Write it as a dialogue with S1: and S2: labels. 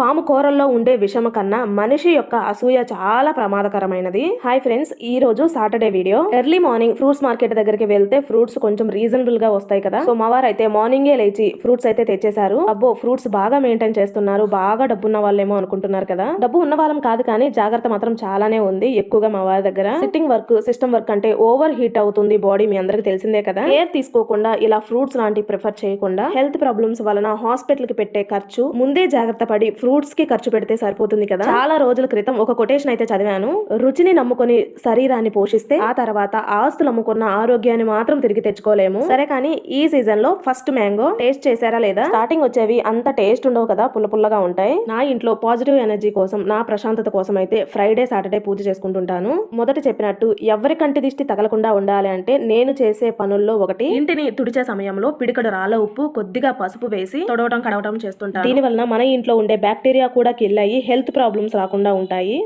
S1: పాము కూరల్లో ఉండే విషము కన్నా మనిషి యొక్క అసూయ చాలా ప్రమాదకరమైనది. హాయ్ ఫ్రెండ్స్ ఈ రోజు Saturday video early morning fruits market దగ్గరికి వెళ్తే ఫ్రూట్స్ కొంచెం రీజనబుల్గా వస్తాయి కదా. సో మా వారు అయితే మార్నింగే లేచి ఫ్రూట్స్ అయితే తెచ్చేశారు. అబ్బో ఫ్రూట్స్ బాగా మెయింటైన్ చేస్తున్నారు. బాగా డబ్బు ఉన్న వాళ్ళేమో అనుకుంటున్నారు కదా. డబ్బు ఉన్న వాళ్ళం కాదు కానీ జాగ్రత్త మాత్రం చాలానే ఉంది ఎక్కువగా మా వారి దగ్గర. సిట్టింగ్ వర్క్ సిస్టమ్ వర్క్ అంటే ఓవర్ హీట్ అవుతుంది బాడీ మీ అందరికి తెలిసిందే కదా. కేర్ తీసుకోకుండా ఇలా ఫ్రూట్స్ లాంటివి ప్రిఫర్ చేయకుండా హెల్త్ ప్రాబ్లమ్స్ వలన హాస్పిటల్కి పెట్టే ఖర్చు ముందే జాగ్రత్త పడి ఫ్రూట్స్కి ఖర్చు పెడితే సరిపోతుంది కదా? చాలా రోజుల క్రితం ఒక కొటేషన్ అయితే చదివాను. రుచిని నమ్ముకొని శరీరాన్ని పోషిస్తే ఆ తర్వాత ఆస్తులు అమ్ముకున్న ఆరోగ్యాన్ని మాత్రం తిరిగి తెచ్చుకోలేము. సరే కానీ ఈ సీజన్లో ఫస్ట్ మ్యాంగో టేస్ట్ చేశారా లేదా? స్టార్టింగ్ వచ్చేవి అంత టేస్ట్ ఉండవు కదా? పుల్ల పుల్లగా ఉంటాయి. నా ఇంట్లో పాజిటివ్ ఎనర్జీ కోసం నా ప్రశాంతత కోసం అయితే ఫ్రైడే సాటర్డే పూజ చేసుకుంటుంటాను. మొదట చెప్పినట్టు ఎవరి కంటి దిష్టి తగలకుండా ఉండాలి అంటే నేను చేసే పనుల్లో ఒకటి ఇంటిని తుడిచే సమయంలో పిడికడు రాళ్ళ ఉప్పు కొద్దిగా పసుపు వేసి తొడవటం కడవటం చేస్తుంటాను. దీని వలన మన ఇంట్లో ఉండే బ్యాక్టీరియా కూడా కిల్ అయ్యి హెల్త్ ప్రాబ్లమ్స్ రాకుండా ఉంటాయి.